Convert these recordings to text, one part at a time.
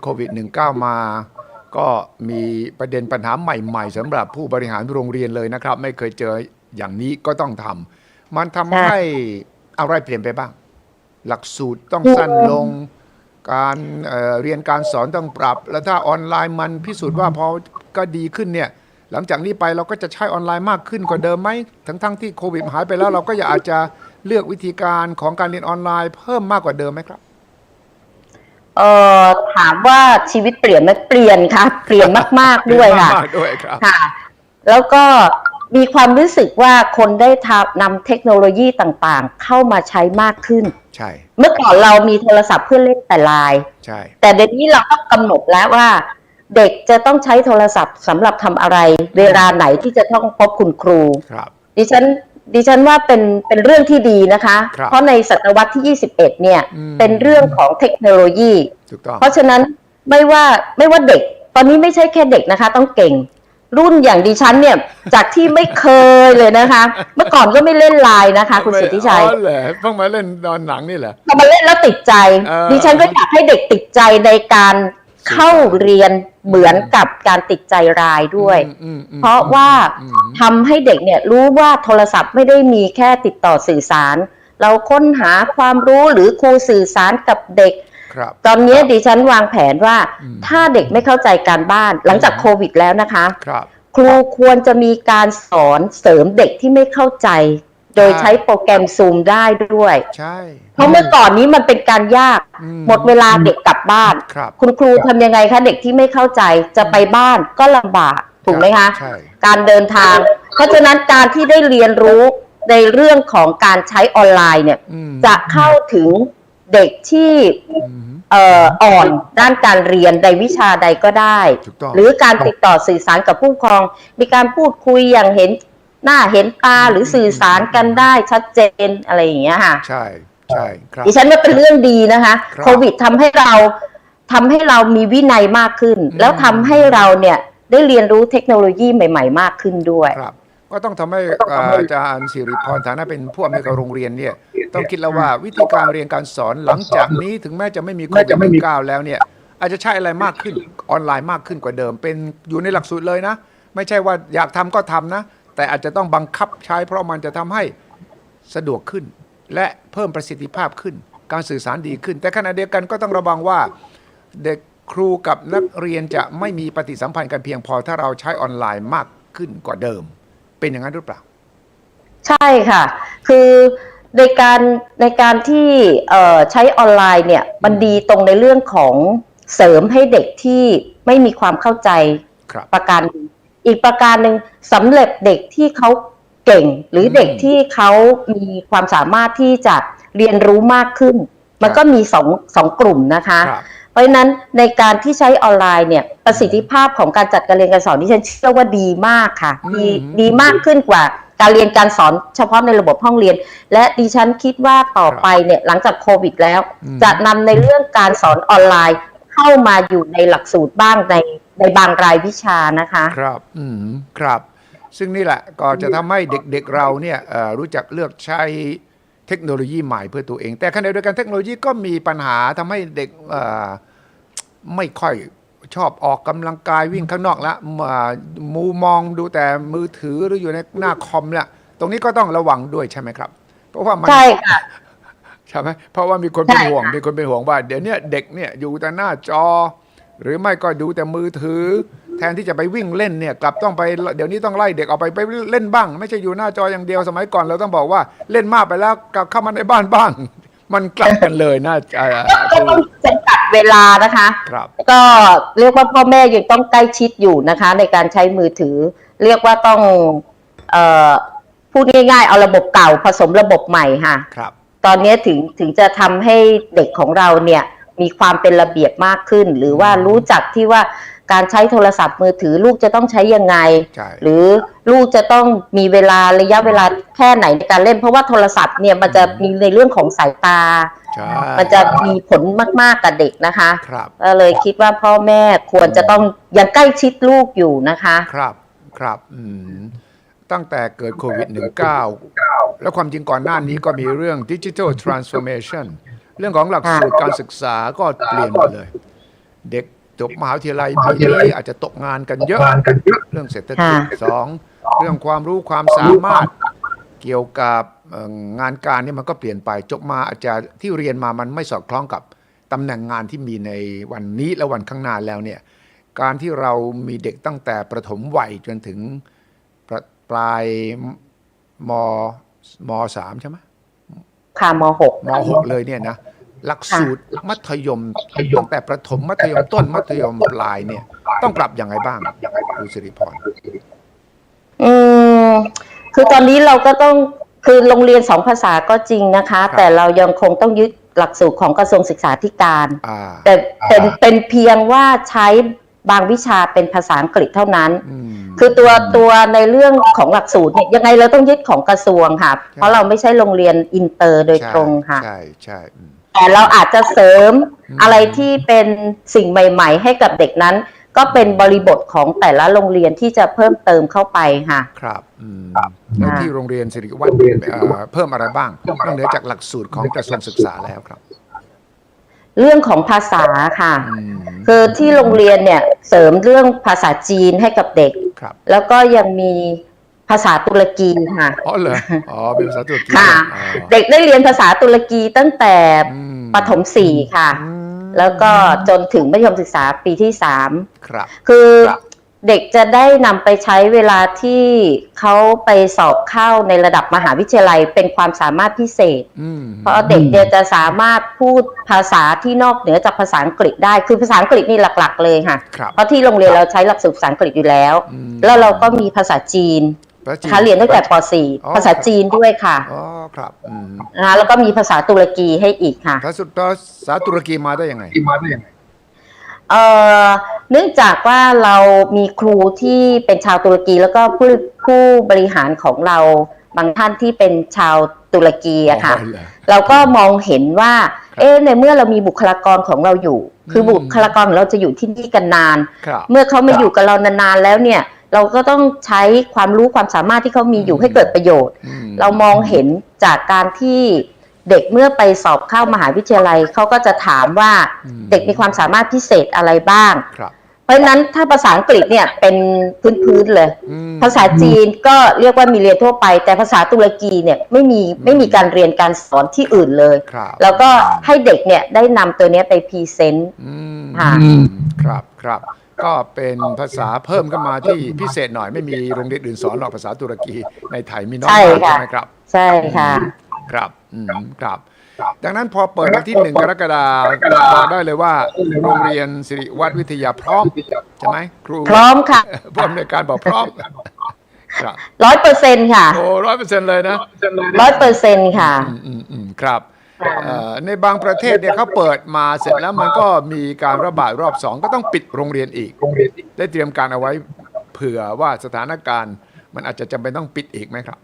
โควิด -19 มาก็มีประเด็นปัญหาใหม่ๆสำหรับผู้บริหารโรงเรียนเลยนะครับ ไม่เคยเจออย่างนี้ก็ต้องทำมันทำใช่ให้อะไรเปลี่ยนไปบ้าง หลักสูตรต้องสั้นลงการเเรียนการสอนต้องปรับ แล้วถ้าออนไลน์มันพิสูจน์ว่าพอก็ดีขึ้นเนี่ย หลังจากนี้ไปเราก็จะใช้ออนไลน์มากขึ้นกว่าเดิมไหมทั้งทั้งๆที่โควิดหายไปแล้วเราก็อยากอาจจะเลือกวิธีการของการเรียนออนไลน์เพิ่มมากกว่าเดิมไหมครับ เอ่อถามว่าชีวิตเปลี่ยนไหมเปลี่ยนค่ะ เปลี่ยนมาก ๆด้วยค่ะมากๆด้วยครับ ค่ะ แล้วก็มีความรู้สึกว่าคนได้ทำนำเทคโนโลยีต่างๆ เข้ามาใช้มากขึ้น ใช่เมื่อก่อนเรามีโทรศัพท์เพื่อเล่นแต่ไลน์ใช่แต่เดี๋ยวนี้เราต้องกำหนดแล้วว่า เด็กจะต้องใช้โทรศัพท์สำหรับทำอะไร เวลาไหนที่จะต้องพบคุณครู ครับ ดิฉัน ดิฉันว่าเป็นเป็นเรื่องที่ดีนะคะครับเพราะในศตวรรษที่ 21 เนี่ยอืมเป็นเรื่องของเทคโนโลยีถูกต้องเพราะฉะนั้นไม่ว่าไม่ว่าเด็ก ตอนนี้ไม่ใช่แค่เด็กนะคะ ต้องเก่ง รุ่นอย่างดิฉันเนี่ย จากที่ไม่เคยเลยนะคะ เมื่อก่อนก็ไม่เล่นไลน์นะคะ คุณสิทธิชัยอ๋อเหรอเพิ่งมาเล่นตอนหนังนี่เหรอพอมาเล่นแล้วติดใจเออดิฉันก็อยากให้เด็กติดใจในการ เข้าเรียนเหมือนกับการติดใจรายด้วยอืมอืมอืมเพราะว่าอืมทำให้เด็กเนี่ยรู้ว่าโทรศัพท์ไม่ได้มีแค่ติดต่อสื่อสาร เราค้นหาความรู้หรือครูสื่อสารกับเด็กครับตอนนี้ดิฉันวางแผนว่าอืมถ้าเด็กไม่เข้าใจการบ้านหลังจากอืมโควิดแล้วนะคะครับครูควรจะมีการสอนเสริมเด็กที่ไม่เข้าใจ โดยใช่ใช้โปรแกรมซูมได้ด้วย ใช่ เพราะเมื่อก่อนนี้มันเป็นการยาก อืหมดเวลาเด็กกลับบ้าน ครับคุณครูทำยังไงคะเด็กที่ไม่เข้าใจจะไปบ้านก็ลำบากถูกไหมคะใช่ การเดินทาง เพราะฉะนั้นการที่ได้เรียนรู้ในเรื่องของการใช้ออนไลน์เนี่ย อืมจะเข้าถึงเด็กที่อืม เอ่ออ่อนด้านการเรียนในวิชาใดก็ได้ ถูกต้อง หรือการติดต่อสื่อสารกับผู้ปกครอง มีการพูดคุยอย่างเห็น หน้าเห็นตาหรือสื่อสารกันได้ชัดเจนอะไรอย่างเงี้ยค่ะ ใช่ใช่ครับ ดิฉันว่าเป็นเรื่องดีนะคะครับโควิดทำให้เราทำให้เรามีวินัยมากขึ้นอืมแล้วทำให้เราเนี่ยได้เรียนรู้เทคโนโลยีใหม่ ๆ มากขึ้นด้วยครับก็ต้องทำให้เอ่ออาจารย์สิริพรฐานะเป็นผู้อำนวยการโรงเรียนเนี่ยต้องคิดแล้วว่าวิธีการเรียนการสอนหลังจากนี้ถึงแม้จะไม่มีโควิด19แล้วเนี่ย อาจจะใช้อะไรมากขึ้นออนไลน์มากขึ้นกว่าเดิม เป็นอยู่ในหลักสูตรเลยนะ ไม่ใช่ว่าอยากทำก็ทำนะ แต่อาจจะต้องบังคับใช้เพราะมันจะทำให้สะดวกขึ้น และเพิ่มประสิทธิภาพขึ้น การสื่อสารดีขึ้น แต่ขณะเดียวกันก็ต้องระวังว่าเด็กครูกับนักเรียนจะไม่มีปฏิสัมพันธ์กันเพียงพอถ้าเราใช้ออนไลน์มากขึ้นกว่าเดิม เป็นอย่างนั้นหรือเปล่า ใช่ค่ะ คือในการในการที่เอ่อใช้ออนไลน์เนี่ยมันดีตรงในเรื่องของเสริมให้เด็กที่ไม่มีความเข้าใจครับประการหนึ่ง อีกประการหนึ่งสำเร็จเด็กที่เขาเก่ง หรือเด็กอืมที่เขามีความสามารถที่จะเรียนรู้มากขึ้น มันก็มีสองสองกลุ่มนะคะครับเพราะฉะนั้นในการที่ใช้ออนไลน์เนี่ยประสิทธิภาพของการจัดการเรียนการสอนที่ฉันเชื่อว่าดีมากค่ะอืมดีดีมากขึ้นกว่าการเรียนการสอนเฉพาะในระบบห้องเรียน และดิฉันคิดว่าต่อไปเนี่ยหลังจากโควิดแล้วอืมจะนำในเรื่องการสอนออนไลน์เข้ามาอยู่ในหลักสูตรบ้างใน ในบางรายวิชานะคะ ครับ อืม ครับ ซึ่งนี่แหละก็จะทำให้เด็กๆเราเนี่ยเอ่อรู้จักเลือกใช้เทคโนโลยีใหม่เพื่อตัวเอง แต่ขณะเดียวกันเทคโนโลยีก็มีปัญหาทำให้เด็กเอ่อไม่ค่อยชอบออกกำลังกายวิ่งข้างนอกละมามูมองดูแต่มือถือหรืออยู่ในหน้าคอมละตรงนี้ก็ต้องระวังด้วยใช่ไหมครับ เพราะว่ามัน ใช่ค่ะ ใช่ไหมเพราะว่ามีคนเป็นใช่ห่วงค่ะ มีคนเป็นห่วงว่าเดี๋ยวเนี้ยเด็กเนี่ยอยู่แต่หน้าจอ หรือไม่ก็ดูแต่มือถือ แทนที่จะไปวิ่งเล่นเนี่ยกลับต้องไปเดี๋ยวนี้ต้องไล่เด็กออกไปไปเล่นบ้าง ไม่ใช่อยู่หน้าจออย่างเดียวสมัยก่อนเราต้องบอกว่าเล่นมากไปแล้วกลับเข้ามาในบ้านบ้าง มันกลับกันเลยนะเอ่อก็ต้องจำกัดเวลานะคะครับก็เรียกว่าพ่อแม่ยังต้องใกล้ชิดอยู่นะคะ ในการใช้มือถือ เรียกว่าต้องเอ่อพูดง่ายๆเอาระบบเก่าผสมระบบใหม่ค่ะครับ ตอนนี้ถึงถึงจะทำให้เด็กของเราเนี่ย มีความเป็นระเบียบมากขึ้น หรือว่ารู้จักที่ว่าการใช้โทรศัพท์มือถือลูกจะต้องใช้ยังไง ใช่ หรือลูกจะต้องมีเวลาระยะเวลาแค่ไหนในการเล่น เพราะว่าโทรศัพท์เนี่ยมันจะมีในเรื่องของสายตา ใช่มันจะมีผลมากๆกับเด็กนะคะครับก็เลยคิดว่าพ่อแม่ควรจะต้องยังใกล้ชิดลูกอยู่นะคะ ครับครับอืมตั้งแต่เกิดโควิด -19 แล้วความจริงก่อนหน้านี้ก็มีเรื่องดิจิทัลทรานส์ฟอร์เมชัน เรื่องของหลักสูตรการศึกษาก็เปลี่ยนหมดเลย เด็กจบมหาวิทยาลัยปีนี้อาจจะตกงานกันเยอะงานกันเยอะเรื่องเศรษฐกิจสองเรื่องความรู้ความสามารถเกี่ยวกับเอ่องานการนี่มันก็เปลี่ยนไปจบมาอาจจะที่เรียนมามันไม่สอดคล้องกับตำแหน่งงานที่มีในวันนี้และวันข้างหน้าแล้วเนี่ยการที่เรามีเด็กตั้งแต่ประถมวัยจนถึงประปลายมมสามใช่ไหม ค่ะมหกมหกเลยเนี่ยนะหลักสูตรมัธยมตั้งแต่ประถมมัธยมต้นมัธยมปลายเนี่ย ต้องปรับอย่างไรบ้างครูสิริพรอืมคือตอนนี้เราก็ต้องคือโรงเรียนสองภาษาก็จริงนะคะครับแต่เรายังคงต้องยึดหลักสูตรของกระทรวงศึกษาธิการอ่าแต่เป็นเป็นเพียงว่าใช้ บางวิชาเป็นภาษาอังกฤษเท่านั้นอืมคือตัวตัวในเรื่องของหลักสูตรเนี่ยยังไงเราต้องยึดของกระทรวงค่ะ เพราะเราไม่ใช่โรงเรียนอินเตอร์โดยตรงค่ะ ใช่ใช่อืมแต่เราอาจจะเสริมอืมอะไรที่เป็นสิ่งใหม่ ๆ ให้กับเด็กนั้น ก็เป็นบริบทของแต่ละโรงเรียนที่จะเพิ่มเติมเข้าไปค่ะ ครับอืมแล้วที่โรงเรียนสิริวัฒน์เอ่อเพิ่มอะไรบ้างนอกเหนือจากหลักสูตรของกระทรวงศึกษาแล้วครับ เรื่องของภาษาค่ะอืมคือที่โรงเรียนเนี่ยเสริมเรื่องภาษาจีนให้กับเด็กครับแล้วก็ยังมีภาษาตุรกีค่ะ อ๋อเหรอ อ๋อ เป็นภาษาตุรกี ค่ะอ๋อเด็กได้เรียนภาษาตุรกีตั้งแต่อืมประถมสี่ค่ะอืมแล้วก็จนถึงมัธยมศึกษาปีที่สามครับ คือ เด็กจะได้นำไปใช้เวลาที่เขาไปสอบเข้าในระดับมหาวิทยาลัยเป็นความสามารถพิเศษอืมเพราะเด็กเนี่ยจะสามารถพูดภาษาที่นอกเหนือจากภาษาอังกฤษได้ คือภาษาอังกฤษนี่หลัก ๆ เลยค่ะครับเพราะที่โรงเรียนเราใช้หลักสูตรภาษาอังกฤษอยู่แล้วอืมแล้วเราก็มีภาษาจีนภาษาจีนนะคะเรียนตั้งแต่ปอ๋อ .4 ภาษาจีนด้วยค่ะอ๋อครับอืมนะคะแล้วก็มีภาษาตุรกีให้อีกค่ะภาษาภาษาตุรกีมาได้ยังไงที่มาได้ยังไง เอ่อเนื่องจากว่าเรามีครูที่เป็นชาวตุรกี แล้วก็ผู้ผู้บริหารของเราบางท่านที่เป็นชาวตุรกีอะค่ะอ๋อเหรอเราก็มองเห็นว่า เอ๊ะในเมื่อเรามีบุคลากรของเราอยู่ คือมบุคลากรของเราจะอยู่ที่นี่กันนานครับเมื่อเขามาอยู่กับเรานานๆแล้วเนี่ย เราก็ต้องใช้ความรู้ความสามารถที่เขามีอยู่ให้เกิดประโยชน์อืเรามองเห็นจากการที่ เด็กเมื่อไปสอบเข้ามหาวิทยาลัยเขาก็จะถามว่าอืมเด็กมีความสามารถพิเศษอะไรบ้างครับเพราะฉะนั้นถ้าภาษาอังกฤษเนี่ยเป็นพื้นๆเลยอืมภาษาจีนก็เรียกว่ามีเรียนทั่วไป แต่ภาษาตุรกีเนี่ยไม่มีไม่มีการเรียนการสอนที่อื่นเลยครับแล้วก็ให้เด็กเนี่ยได้นำตัวเนี้ยไปพรีเซนต์อืมค่ะครับครับก็เป็นภาษาเพิ่มขึ้นมาที่พิเศษหน่อยไม่มีโรงเรียนอื่นสอนหรอกภาษาตุรกีในไทยมีน้อยใช่มากค่ะใช่ไหมครับ ใช่ค่ะ ครับ อืมครับ ดังนั้นพอเปิดวันที่หนึ่งกรกฎาคมบอกได้เลยว่า โรงเรียนสิริวัฒน์วิทยาพร้อมใช่ไหมครูพร้อมค่ะผู้อำนวยการบอกพร้อมครับร้อยเปอร์เซ็นค่ะโอ้ร้อยเปอร์เซ็นต์เลยนะร้อยเปอร์เซ็นค่ะอืมอืมอืมครับเอ่อในบางประเทศเนี่ยเขาเปิดมาเสร็จแล้วมันก็มีการระบาดรอบสองก็ต้องปิดโรงเรียนอีกโรงเรียนที่ได้เตรียมการเอาไว้เผื่อว่าสถานการณ์ มันอาจจะจำเป็นต้องปิดอีกไหมครับ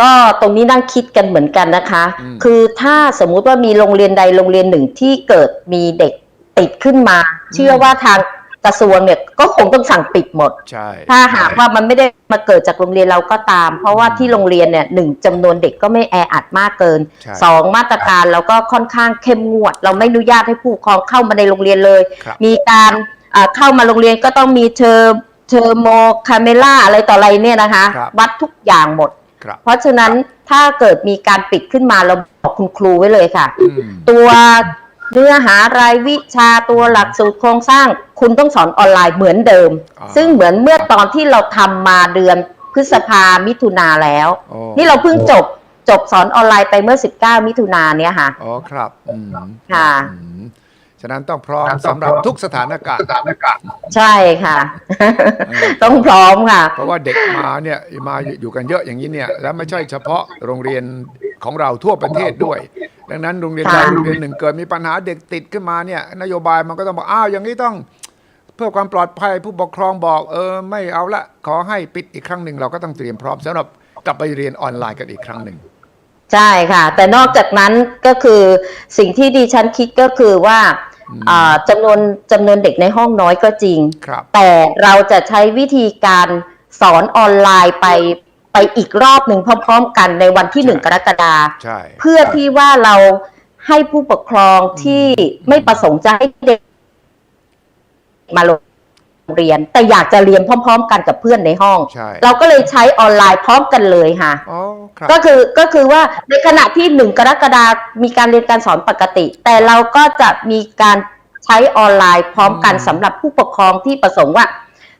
ก็ตรงนี้นั่งคิดกันเหมือนกันนะคะอืมคือถ้าสมมุติว่ามีโรงเรียนใดโรงเรียนหนึ่งที่เกิดมีเด็กติดขึ้นมา เชื่อว่าทางกระทรวงเนี่ยก็คงต้องสั่งปิดหมดใช่ถ้าหากว่ามันไม่ได้มาเกิดจากโรงเรียนเราก็ตาม เพราะว่าที่โรงเรียนเนี่ยหนึ่งจำนวนเด็กก็ไม่แออัดมากเกินใช่สองมาตรการเราก็ค่อนข้างเข้มงวด เราไม่อนุญาตให้ผู้ปกครองเข้ามาในโรงเรียนเลยครับมีการอ่าเข้ามาโรงเรียนก็ต้องมีเทอร์เทอร์โมคาเมล่าอะไรต่ออะไรเนี่ยนะคะครับวัดทุกอย่างหมดครับ เพราะฉะนั้นถ้าเกิดมีการปิดขึ้นมาเราบอกคุณครูไว้เลยค่ะอืมตัวเนื้อหารายวิชาตัวหลักสูตรโครงสร้าง คุณต้องสอนออนไลน์เหมือนเดิมอ่าซึ่งเหมือนเมื่อตอนที่เราทำมาเดือนพฤษภามิถุนาแล้วโอ้นี่เราเพิ่งจบจบสอนออนไลน์ไปเมื่อ 19 มิถุนาเนี่ยค่ะ อ๋อครับอืมค่ะอืม ฉะนั้นต้องพร้อมสำหรับทุกสถานการสณ์ถานการณ์ใช่ค่ะ ต้องพร้อมค่ะ เพราะว่าเด็กมาเนี่ยมาอยู่กันเยอะอย่างนี้เนี่ย แล้วไม่ใช่เฉพาะโรงเรียนของเราทั่วประเทศด้วย ดังนั้นโรงเรียนใดค่ะโรงเรียนหนึ่งเกิดมีปัญหาเด็กติดขึ้นมาเนี่ยนโยบายมันก็ต้องบอกอ้าวอย่างนี้ต้อง เพื่อความปลอดภัยผู้ปกครองบอกเออไม่เอาละขอให้ปิดอีกครั้งหนึ่งเราก็ต้องเตรียมพร้อมสำหรับกลับไปเรียนออนไลน์กันอีกครั้งหนึ่งใช่ค่ะ แต่นอกจากนั้นก็คือสิ่งที่ดิฉันคิดก็คือว่าอืมอ่า จำนวนจำนวนเด็กในห้องน้อยก็จริงครับแต่เราจะใช้วิธีการสอนออนไลน์ไปไปอีกรอบหนึ่งพร้อม ๆ กันในวันที่หนึ่งใช่กรกฎาคมใช่เพื่อที่ว่าเราให้ผู้ปกครองที่ไม่ประสงค์จะให้เด็กมาโรง เรียน แต่อยากจะเรียนพร้อม ๆ กันกับเพื่อนในห้อง ใช่เราก็เลยใช้ออนไลน์พร้อมกันเลยค่ะ อ๋อครับก็คือก็คือว่าในขณะที่หนึ่งกรกฎามีการเรียนการสอนปกติ แต่เราก็จะมีการใช้ออนไลน์พร้อมกันอืมสำหรับผู้ปกครองที่ประสงค์ว่า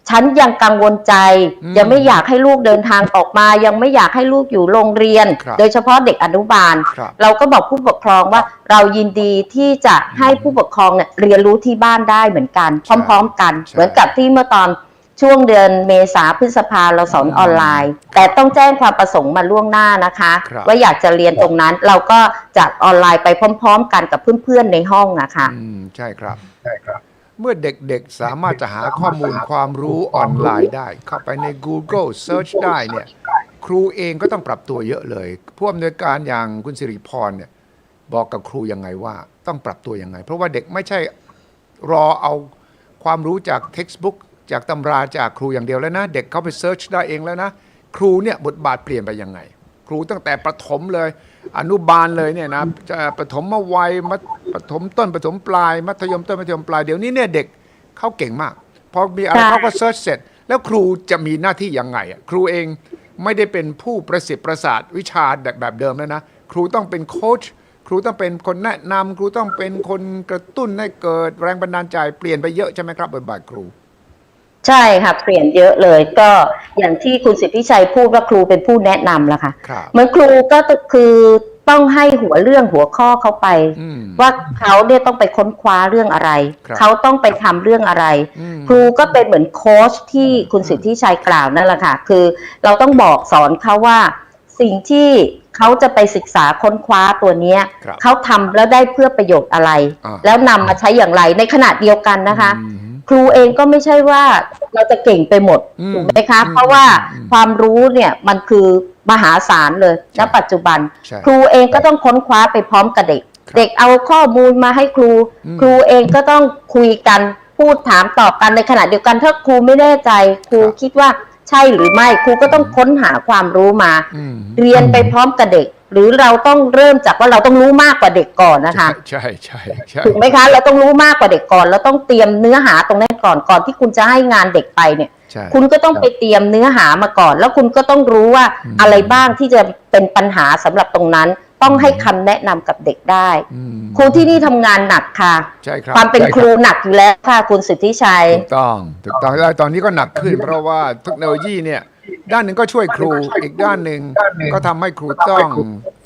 ฉันยังกังวลใจอืมยังไม่อยากให้ลูกเดินทางออกมา ยังไม่อยากให้ลูกอยู่โรงเรียนครับโดยเฉพาะเด็กอนุบาลครับเราก็บอกผู้ปกครองว่าเรายินดีที่จะให้ผู้ปกครองเนี่ยเรียนรู้ที่บ้านได้เหมือนกันใช่พร้อม ๆ กันใช่เหมือนกับที่เมื่อตอนช่วงเดือนเมษาพฤษภาเราสอนอืมออนไลน์ แต่ต้องแจ้งความประสงค์มาล่วงหน้านะคะครับว่าอยากจะเรียนตรงนั้นเราก็จัดออนไลน์ไปพร้อม ๆ กันกับเพื่อนๆในห้องอะค่ะอืมใช่ครับใช่ครับ เมื่อเด็กๆสามารถจะหาข้อมูลความรู้ออนไลน์ได้ เข้าไปใน Google Search ได้เนี่ยครูเองก็ต้องปรับตัวเยอะเลยผู้อำนวยการอย่างคุณสิริพรเนี่ยบอกกับครูยังไงว่า ต้องปรับตัวยังไง เพราะว่าเด็กไม่ใช่รอเอาความรู้จาก textbook จากตำราจากครูอย่างเดียวแล้วนะ เด็กเข้าไปเซิร์ชได้เองแล้วนะ ครูเนี่ยบทบาทเปลี่ยนไปยังไง ครูตั้งแต่ประถมเลย อนุบาลเลยเนี่ยนะจะประถมมาวัยมัธประถมต้นประถมปลาย มัธยมต้นมัธยมปลายเดี๋ยวนี้เนี่ยเด็กเขาเก่งมากพอมีอะไรใช่เขาก็เซิร์ชเสร็จ แล้วครูจะมีหน้าที่ยังไงอะครูเองไม่ได้เป็นผู้ประสิทธิ์ประสาทวิชาแบบแบบเดิมแล้วนะครูต้องเป็นโค้ชครูต้องเป็นคนแนะนำครูต้องเป็นคนกระตุ้นให้เกิดแรงบันดาลใจเปลี่ยนไปเยอะใช่ไหมครับบทบาทครู ใช่ค่ะเปลี่ยนเยอะเลยก็อย่างที่คุณสิทธิชัยพูดว่าครูเป็นผู้แนะนำละค่ะครับเหมือนครูก็คือต้องให้หัวเรื่องหัวข้อเขาไป อืม ว่าเขาเนี่ยต้องไปค้นคว้าเรื่องอะไร ครับเขาต้องไปทำเรื่องอะไร อืม ครูก็เป็นเหมือนโค้ชที่คุณสิทธิชัยกล่าวนั่นแหละค่ะ คือเราต้องบอกสอนเขาว่า สิ่งที่เขาจะไปศึกษาค้นคว้าตัวเนี้ยครับเขาทำแล้วได้เพื่อประโยชน์อะไร อ่า แล้วนำมาใช้อย่างไรในขณะเดียวกันนะคะ อืม ครูเองก็ไม่ใช่ว่าเราจะเก่งไปหมดอืมถูกไหมคะอืมเพราะว่าอืมความรู้เนี่ยมันคือมหาศาลเลยใช่ณปัจจุบันใช่ครูเองก็ต้องค้นคว้าไปพร้อมกับเด็กครับเด็กเอาข้อมูลมาให้ครูอืมครูเองก็ต้องคุยกันพูดถามตอบกันในขณะเดียวกันถ้าครูไม่แน่ใจ ครูครับคิดว่าใช่หรือไม่ครูก็ต้องค้นหาความรู้มาอืมเรียนไปพร้อมกับเด็ก หรือเราต้องเริ่มจากว่าเราต้องรู้มากกว่าเด็กก่อนนะคะ ใช่ใช่ใช่ถูกไหมคะ เราต้องรู้มากกว่าเด็กก่อน เราต้องเตรียมเนื้อหาตรงนั้นก่อนก่อนที่คุณจะให้งานเด็กไปเนี่ยใช่คุณก็ต้องไปเตรียมเนื้อหามาก่อน แล้วคุณก็ต้องรู้ว่าอืมอะไรบ้างที่จะเป็นปัญหาสำหรับตรงนั้น ต้องให้คำแนะนำกับเด็กได้ อืมครูที่นี่ทำงานหนักค่ะ ใช่ครับความเป็นใช่ครูหนักอยู่แล้วค่ะคุณสิทธิชัย ถูกต้องถูกต้องแล้วตอนนี้ก็หนักขึ้น เพราะว่าเทคโนโลยีเนี่ยด้านหนึ่งก็ช่วยครูอีกด้านหนึ่งก็ทำให้ครูต้อง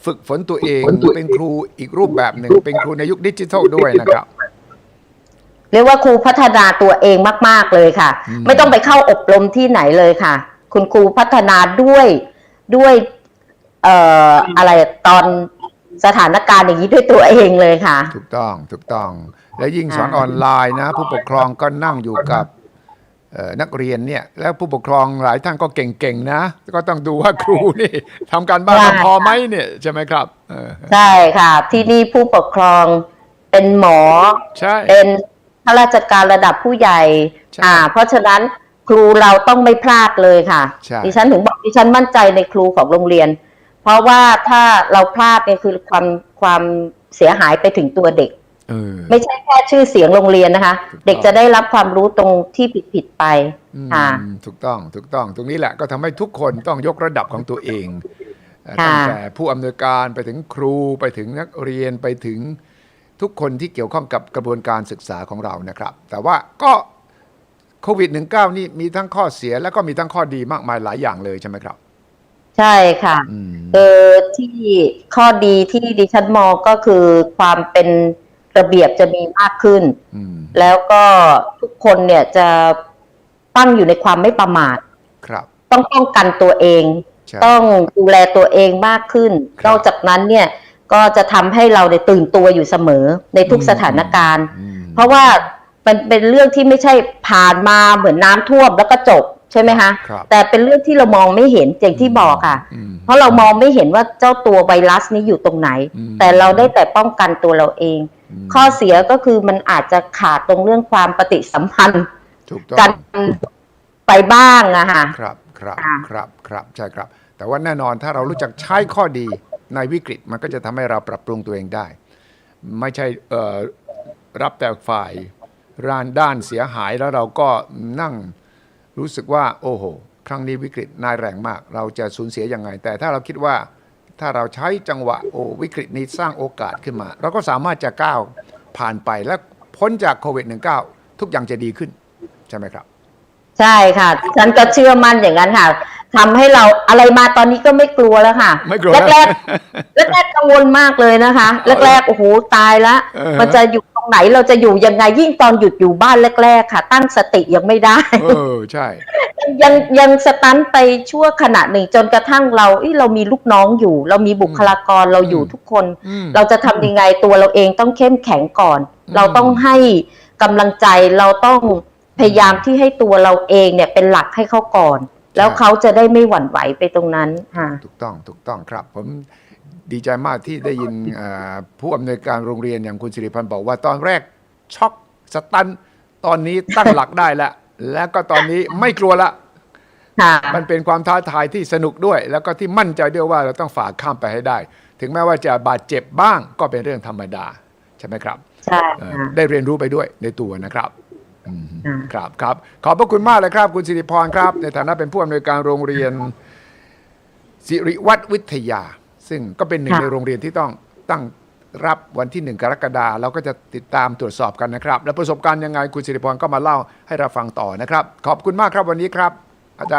ฝึกฝนตัวเองเป็นครูอีกรูปแบบหนึ่งเป็นครูในยุคดิจิทัลด้วยนะครับ เรียกว่าครูพัฒนาตัวเองมาก ๆ เลยค่ะ อืม ไม่ต้องไปเข้าอบรมที่ไหนเลยค่ะ คุณครูพัฒนาด้วยด้วย เอ่ออะไรตอนสถานการณ์อย่างนี้ด้วยตัวเองเลยค่ะ ถูกต้องถูกต้อง แล้วยิ่งสอนอ่าออนไลน์นะ ผู้ปกครองก็นั่งอยู่กับเอ่อนักเรียนเนี่ย แล้วผู้ปกครองหลายท่านก็เก่งๆนะ ก็ต้องดูว่าครูนี่ทำการบ้านมาพอไหมเนี่ยใช่ไหมครับเออใช่ค่ะ ที่นี่ผู้ปกครองเป็นหมอ ใช่ เป็นข้าราชการระดับผู้ใหญ่ ใช่อ่า เพราะฉะนั้นครูเราต้องไม่พลาดเลยค่ะ ใช่ ดิฉันถึงบอกดิฉันมั่นใจในครูของโรงเรียน เพราะว่าถ้าเราพลาดเนี่ยคือความความเสียหายไปถึงตัวเด็ก เออ ไม่ใช่แค่ชื่อเสียงโรงเรียนนะคะ ถูกต้อง เด็กจะได้รับความรู้ตรงที่ผิดผิดๆไป อืมค่ะ ถูกต้องถูกต้อง ตรงนี้แหละก็ทำให้ทุกคนต้องยกระดับของตัวเองเอ่อค่ะตั้งแต่ผู้อำนวยการไปถึงครูไปถึงนักเรียนไปถึงทุกคนที่เกี่ยวข้องกับกระบวนการศึกษาของเรานะครับ แต่ว่าก็โควิด -19 นี่มีทั้งข้อเสียแล้วก็มีทั้งข้อดีมากมายหลายอย่างเลยใช่ไหมครับ ใช่ค่ะอืมเออที่ข้อดีที่ดิฉันมองก็คือความเป็นระเบียบจะมีมากขึ้นอืมแล้วก็ทุกคนเนี่ยจะตั้งอยู่ในความไม่ประมาทครับต้องป้องกันตัวเองใช่ต้องดูแลตัวเองมากขึ้นครับนอกจากนั้นเนี่ยก็จะทำให้เราเนี่ยตื่นตัวอยู่เสมอในทุกอืมสถานการณ์อืมเพราะว่ามันเป็นเรื่องที่ไม่ใช่ผ่านมาเหมือนน้ำท่วมแล้วก็จบ ใช่ไหมคะครับแต่เป็นเรื่องที่เรามองไม่เห็นอย่างที่บอกค่ะอืมเพราะเรามองไม่เห็นว่าเจ้าตัวไวรัสนี้อยู่ตรงไหนอืมแต่เราได้แต่ป้องกันตัวเราเองมข้อเสียก็คือมันอาจจะขาดตรงเรื่องความปฏิสัมพันธ์ถูกต้องกันไปบ้างอะค่ะครับครับค่ะครับครับใช่ครับ แต่ว่าแน่นอนถ้าเรารู้จักใช้ข้อดีในวิกฤตมันก็จะทำให้เราปรับปรุงตัวเองได้ ไม่ใช่เอ่อรับแต่ฝ่ายร้านด้านเสียหายแล้วเราก็นั่ง รู้สึกว่าโอ้โห ครั้งนี้วิกฤตนายแรงมาก เราจะสูญเสียยังไง แต่ถ้าเราคิดว่าถ้าเราใช้จังหวะโอ้วิกฤตนี้สร้างโอกาสขึ้นมา เราก็สามารถจะก้าวผ่านไปและพ้นจากโควิด -19 ทุกอย่างจะดีขึ้น ใช่ไหมครับ ใช่ค่ะ ฉันก็เชื่อมั่นอย่างนั้นค่ะ ทำให้เราอะไรมาตอนนี้ก็ไม่กลัวแล้วค่ะไม่กลัวแรกๆแรกๆกังวลมากเลยนะคะแรกๆโอ้โหตายละเออมันจะอยู่ตรงไหนเราจะอยู่ยังไงยิ่งตอนหยุดอยู่บ้านแรก ๆ ค่ะ ตั้งสติยังไม่ได้เออใช่ ยังยังสตันไปชั่วขณะหนึ่งจนกระทั่งเราเอ้ยเรามีลูกน้องอยู่ เรามีบุคลากรเราอยู่อืมทุกคนอืมเราจะทำยังไงตัวเราเองต้องเข้มแข็งก่อนอืมเราต้องให้กำลังใจเราต้องพยายามที่ให้ตัวเราเองเนี่ยเป็นหลักให้เขาก่อน แล้วเขาจะได้ไม่หวั่นไหวไปตรงนั้นค่ะถูกต้องถูกต้องครับ ผมดีใจมากที่ได้ยินเอ่อผู้อำนวยการโรงเรียนอย่างคุณสิริพันธ์บอกว่าตอนแรกช็อกสตันตอนนี้ตั้งหลักได้แล้ว แล้วก็ตอนนี้ไม่กลัวละค่ะมันเป็นความท้าทายที่สนุกด้วย แล้วก็ที่มั่นใจด้วยว่าเราต้องฝ่าข้ามไปให้ได้ ถึงแม้ว่าจะบาดเจ็บบ้างก็เป็นเรื่องธรรมดา ใช่ไหมครับ ใช่เอ่อค่ะได้เรียนรู้ไปด้วยในตัวนะครับอืม ค่ะครับครับขอบพระคุณมากเลยครับ คุณสิริพรครับ ในฐานะเป็นผู้อำนวยการโรงเรียน สิริวัฒน์วิทยา ซึ่งก็เป็นหนึ่งค่ะในโรงเรียนที่ต้องตั้งรับวันที่หนึ่งกรกฎาเราก็จะติดตามตรวจสอบกันนะครับ และประสบการณ์ยังไงคุณสิริพรก็มาเล่าให้เราฟังต่อนะครับ ขอบคุณมากครับวันนี้ครับ